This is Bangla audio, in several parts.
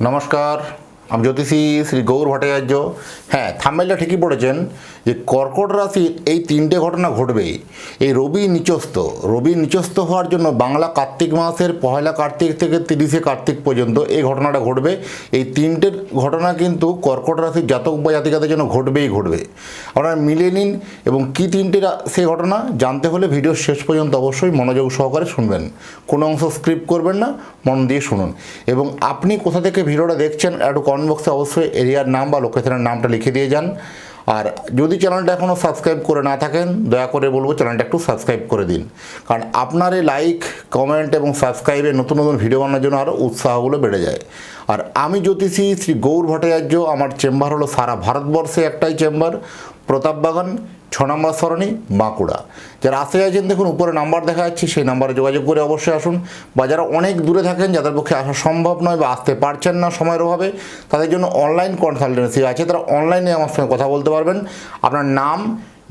নমস্কার আমি জ্যোতিষী শ্রী গৌর ভট্টাচার্য। হ্যাঁ থাম্বেলটা ঠিকই পড়েছেন যে কর্কট রাশির এই তিনটে ঘটনা ঘটবেই। এই রবি নিচস্ত রবি নিচস্ত হওয়ার জন্য বাংলা কার্তিক মাসের পয়লা কার্তিক থেকে তিরিশে কার্তিক পর্যন্ত এই ঘটনাটা ঘটবে। এই তিনটের ঘটনা কিন্তু কর্কট রাশির জাতক বা জাতিকাদের জন্য ঘটবেই ঘটবে। আপনারা মিলিয়ে নিন এবং কী তিনটে সেই ঘটনা জানতে হলে ভিডিও শেষ পর্যন্ত অবশ্যই মনোযোগ সহকারে শুনবেন। কোনো অংশ স্ক্রিপ্ট করবেন না, মন দিয়ে শুনুন। এবং আপনি কোথা থেকে ভিডিওটা দেখছেন, একটু কমেন্ট বক্সে অবশ্যই এরিয়ার নাম বা লোকেশনের নামটা লিখে দিয়ে যান। আর যদি চ্যানেলটা এখনও সাবস্ক্রাইব করে না থাকেন, দয়া করে বলব চ্যানেলটা একটু সাবস্ক্রাইব করে দিন। কারণ আপনার এই লাইক কমেন্ট এবং সাবস্ক্রাইবে নতুন নতুন ভিডিও বানানোর জন্য আরও উৎসাহগুলো বেড়ে যায়। আর আমি জ্যোতিষী শ্রী গৌর ভট্টাচার্য, আমার চেম্বার হলো সারা ভারতবর্ষে একটাই চেম্বার প্রতাপবাগান, ছ নম্বর সরণি, বাঁকুড়া। যারা আসতে চাইছেন দেখুন, উপরে নাম্বার দেখা যাচ্ছে, সেই নাম্বারে যোগাযোগ করে অবশ্যই আসুন। বা যারা অনেক দূরে থাকেন, যাদের পক্ষে আসা সম্ভব নয় বা আসতে পারছেন না সময়ের অভাবে, তাদের জন্য অনলাইন কনসালটেন্সি আছে। তারা অনলাইনে আমার সঙ্গে কথা বলতে পারবেন। আপনার নাম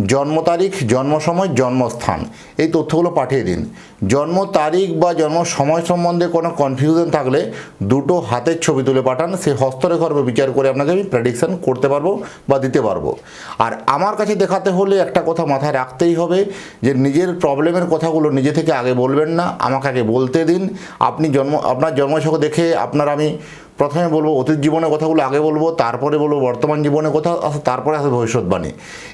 জন্ম তারিখ, জন্ম সময়, জন্মস্থান। এই তথ্যগুলো পাঠিয়ে দিন। জন্ম তারিখ বা জন্ম সময় সম্বন্ধে কোনো কনফিউশন থাকলে দুটো হাতের ছবি তুলে পাঠান। সেই হস্তরেখার উপর বিচার করে আপনাকে আমি প্রেডিকশান করতে পারব বা দিতে পারব। আর আমার কাছে দেখাতে হলে একটা কথা মাথায় রাখতেই হবে যে নিজের প্রবলেমের কথাগুলো নিজে থেকে আগে বলবেন না। আমাকে আগে বলতে দিন। আপনি জন্ম, আপনার জন্মছক দেখে আপনার আমি প্রথমে বলব অতীত জীবনের কথাগুলো আগে বলব, তারপরে বলব বর্তমান জীবনের কথা তারপরে আসে ভবিষ্যৎবাণী।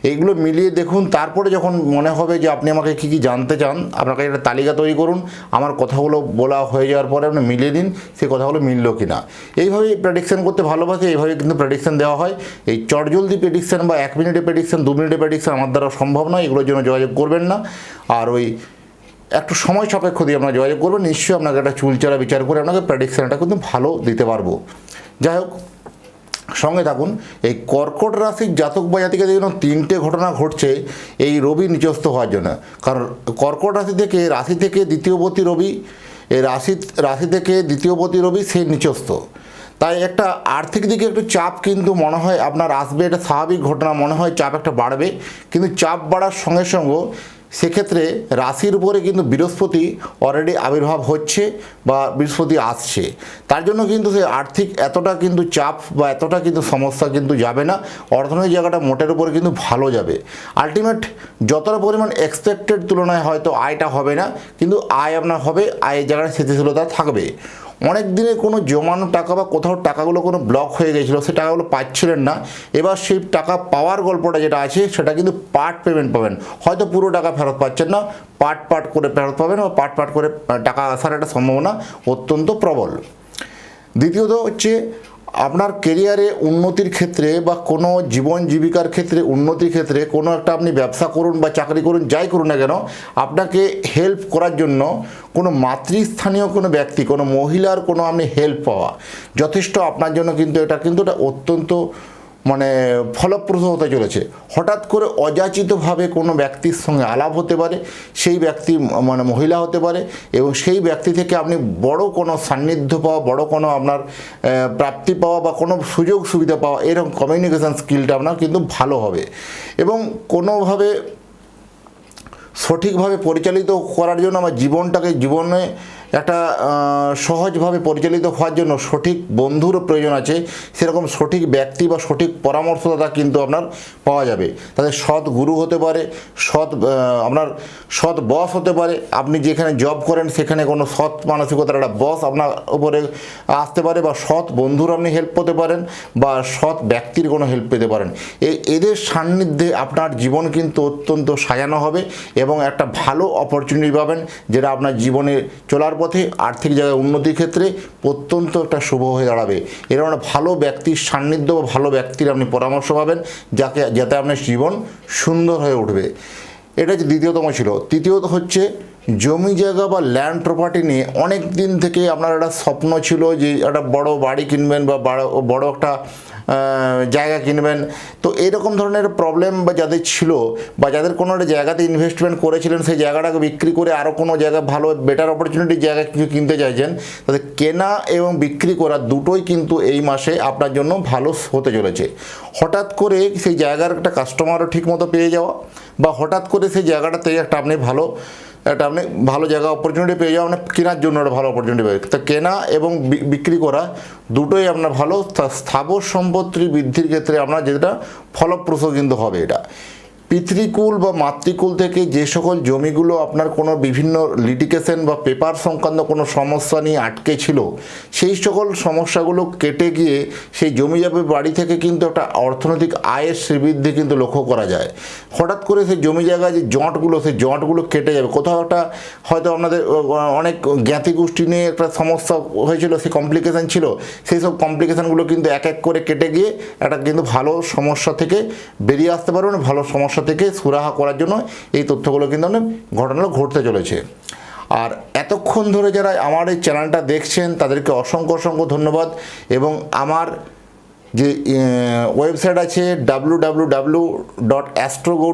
এইগুলো মিলিয়ে দেখুন, তারপরে যখন মনে হবে যে আপনি আমাকে কী কী জানতে চান, আপনাকে একটা তালিকা তৈরি করুন, আমার কথাগুলো বলা হয়ে যাওয়ার পরে আপনি মিলিয়ে দিন, সেই কথাগুলো মিললো কি না এইভাবেই প্রেডিকশান করতে ভালোবাসে, এইভাবে কিন্তু প্রেডিকশান দেওয়া হয়। এই চটজলদি প্রেডিকশান বা এক মিনিটে প্রেডিকশান দু মিনিটে প্রেডিকশান আমার দ্বারা সম্ভব নয়, এগুলোর জন্য যোগাযোগ করবেন না। আর ওই একটু সময় সাপেক্ষ দিয়ে আপনারা যোগাযোগ করবেন। নিশ্চয়ই আপনাকে একটা চুলচারা বিচার করে আপনাকে প্রেডিকশানটা কিন্তু ভালো দিতে পারব। যাই হোক, সঙ্গে থাকুন, এই কর্কট রাশির জাতক বা জাতিকাদের জন্য তিনটে ঘটনা ঘটছে, এই রবি নিচস্থ হওয়ার জন্য। কারণ কর্কট রাশি থেকে রাশি থেকে দ্বিতীয়বতী রবি, এই রাশি রাশি থেকে দ্বিতীয়বতী রবি সেই নিচস্থ তাই একটা আর্থিক দিকে একটু চাপ কিন্তু মনে হয় আপনার আসবে, এটা স্বাভাবিক ঘটনা, মনে হয় চাপ একটা বাড়বে। কিন্তু চাপ বাড়ার সঙ্গে সঙ্গে সেক্ষেত্রে রাশির উপরে কিন্তু বৃহস্পতি অলরেডি আবির্ভাব হচ্ছে বা বৃহস্পতি আসছে। তার জন্য কিন্তু সে আর্থিক এতটা কিন্তু চাপ বা এতটা কিন্তু সমস্যা কিন্তু যাবে না। অর্থনৈতিক জায়গাটা মোটের উপরে কিন্তু ভালো যাবে। আলটিমেট যতটা পরিমাণ এক্সপেক্টেড তুলনায় হয়তো আয়টা হবে না, কিন্তু আয় আপনার হবে আয়ের জায়গায় স্থিতিশীলতা থাকবে। অনেক দিনে কোনো জমানো টাকা বা কোথাও টাকাগুলো কোনো ব্লক হয়ে গেছিল সে টাকাগুলো পাচ্ছিলেন না। এবার সেই টাকা পাওয়ার গল্পটা যেটা আছে, সেটা কিন্তু পার্ট পেমেন্ট পাবেন। হয়তো পুরো টাকা ফেরত পাচ্ছেন না পার্ট পার্ট করে ফেরত পাবেন বা পার্ট পার্ট করে টাকা আসার একটা সম্ভাবনা অত্যন্ত প্রবল। দ্বিতীয়ত হচ্ছে, আপনার কেরিয়ারে উন্নতির ক্ষেত্রে বা কোনো জীবন জীবিকার ক্ষেত্রে উন্নতির ক্ষেত্রে কোনো একটা আপনি ব্যবসা করুন বা চাকরি করুন, যাই করুন না কেন, আপনাকে হেল্প করার জন্য কোনো মাতৃস্থানীয় কোনো ব্যক্তি, কোনো মহিলার কোনো আপনি হেল্প পাওয়া, যথেষ্ট আপনার জন্য কিন্তু এটা কিন্তু এটা অত্যন্ত মানে ফলপ্রসূ হতে চলেছে। হঠাৎ করে অযাচিতভাবে কোনো ব্যক্তির সঙ্গে আলাপ হতে পারে, সেই ব্যক্তি মানে মহিলা হতে পারে এবং সেই ব্যক্তি থেকে আপনি বড় কোনো সান্নিধ্য পাওয়া, বড় কোনো আপনার প্রাপ্তি পাওয়া বা কোনো সুযোগ সুবিধা পাওয়া, এরকম কমিউনিকেশান স্কিলটা আপনার কিন্তু ভালো হবে। এবং কোনোভাবে সঠিকভাবে পরিচালিত করার জন্য আমার জীবনটাকে, জীবনে একটা সহজভাবে পরিচালিত হওয়ার জন্য সঠিক বন্ধুরও প্রয়োজন আছে। সেরকম সঠিক ব্যক্তি বা সঠিক পরামর্শদাতা কিন্তু আপনার পাওয়া যাবে। তাদের সৎ গুরু হতে পারে, সৎ আপনার সৎ বস হতে পারে। আপনি যেখানে জব করেন, সেখানে কোনো সৎ মানসিকতার একটা বস আপনার উপরে আসতে পারে বা সৎ বন্ধুর আপনি হেল্প পেতে পারেন বা সৎ ব্যক্তির কোনো হেল্প পেতে পারেন। এদের সান্নিধ্যে আপনার জীবন কিন্তু অত্যন্ত সাজানো হবে এবং একটা ভালো অপরচুনিটি পাবেন, যেটা আপনার জীবনে চলার পথে আর্থিক জায়গায় উন্নতির ক্ষেত্রে অত্যন্ত একটা শুভ হয়ে দাঁড়াবে। এরকম একটা ভালো ব্যক্তির সান্নিধ্য বা ভালো ব্যক্তির আপনি পরামর্শ পাবেন, যাকে, যাতে আপনার জীবন সুন্দর হয়ে উঠবে। এটা দ্বিতীয়তম ছিল। তৃতীয়ত হচ্ছে জমি জায়গা বা ল্যান্ড প্রপার্টি নিয়ে অনেক দিন থেকে আপনার একটা স্বপ্ন ছিল যে একটা বড় বাড়ি কিনবেন বা বড় একটা জায়গা কিনবেন। তো এরকম ধরনের প্রবলেম বা যাদের ছিল বা যাদের কোনো একটা জায়গাতে ইনভেস্টমেন্ট করেছিলেন, সেই জায়গাটাকে বিক্রি করে আরও কোনো জায়গা ভালো বেটার অপরচুনিটি জায়গা কিছু কিনতে চাইছেন তাদের কেনা এবং বিক্রি করা দুটোই কিন্তু এই মাসে আপনার জন্য ভালো হতে চলেছে। হঠাৎ করে সেই জায়গার একটা কাস্টমারও ঠিকমতো পেয়ে যাওয়া বা হঠাৎ করে সেই জায়গাটাতে একটা আপনি ভালো একটা আপনি ভালো জায়গা অপরচুনিটি পেয়ে যাবেন মানে কেনার জন্য একটা ভালো অপরচুনিটি পেয়ে তা কেনা এবং বিক্রি করা দুটোই আপনার ভালো। স্থাবর সম্পত্তি বৃদ্ধির ক্ষেত্রে আপনার যেটা ফলপ্রসূ কিন্তু হবে এটা। পিতৃকুল বা মাতৃকুল থেকে যে সকল জমিগুলো আপনার কোনো বিভিন্ন লিটিকেশন বা পেপার সংক্রান্ত কোনো সমস্যা নিয়ে আটকে ছিল, সেই সকল সমস্যাগুলো কেটে গিয়ে সেই জমি যাবে বাড়ি থেকে কিন্তু একটা অর্থনৈতিক আয়ের শ্রীবৃদ্ধি কিন্তু লক্ষ্য করা যায়। হঠাৎ করে সেই জমি জায়গায় যে জঁটগুলো, সেই জঁটগুলো কেটে যাবে। কোথাও একটা হয়তো আপনাদের অনেক জ্ঞাতি গোষ্ঠী নিয়ে একটা সমস্যা হয়েছিল, সেই কমপ্লিকেশান ছিল। সেই সব কমপ্লিকেশানগুলো কিন্তু এক এক করে কেটে গিয়ে একটা কিন্তু ভালো সমস্যা থেকে বেরিয়ে আসতে পারবেন ভালো সমস্যা থেকে সুরাহা করার জন্য এই তথ্যগুলো কিন্তু অনেক ঘটনাগুলো ঘটতে চলেছে। আর এতক্ষণ ধরে যারা আমার এই চ্যানেলটা দেখছেন, তাদেরকে অসংখ্য অসংখ্য ধন্যবাদ এবং আমার যে ওয়েবসাইট আছে ডাব্লু ডট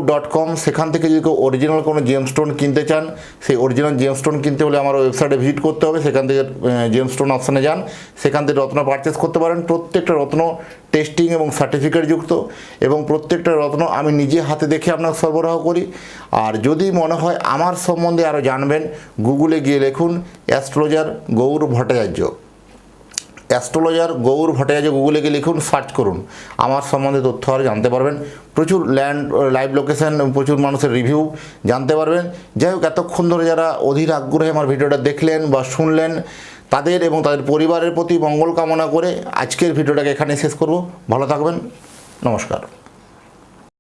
ডট কম সেখান থেকে যদি কেউ অরিজিনাল কোনো জেমস্টোন কিনতে চান, সেই অরিজিনাল জেমস্টোন কিনতে হলে আমার ওয়েবসাইটে ভিজিট করতে হবে, সেখান থেকে জেমস্টোন অপশানে যান, সেখান থেকে রত্ন পারচেস করতে পারেন। প্রত্যেকটা রত্ন টেস্টিং এবং সার্টিফিকেট যুক্ত, এবং প্রত্যেকটা রত্ন আমি নিজে হাতে দেখে আপনার সরবরাহ করি। আর যদি মনে হয় আমার সম্বন্ধে আরও জানবেন গুগলে গিয়ে লিখুন অ্যাস্ট্রোলজার গৌর ভট্টাচার্য। অ্যাস্ট্রোলজার গৌর ভট্টাচার্য গুগলে গিয়ে লিখুন, সার্চ করুন। আমার সম্বন্ধে তথ্য আর জানতে পারবেন। প্রচুর ল্যান্ড, লাইভ লোকেশান, প্রচুর মানুষের রিভিউ জানতে পারবেন। যাই হোক, এতক্ষণ ধরে যারা অধীর আগ্রহে আমার ভিডিওটা দেখলেন বা শুনলেন, তাদের এবং তাদের পরিবারের প্রতি মঙ্গল কামনা করে আজকের ভিডিওটাকে এখানে শেষ করব। ভালো থাকবেন। নমস্কার।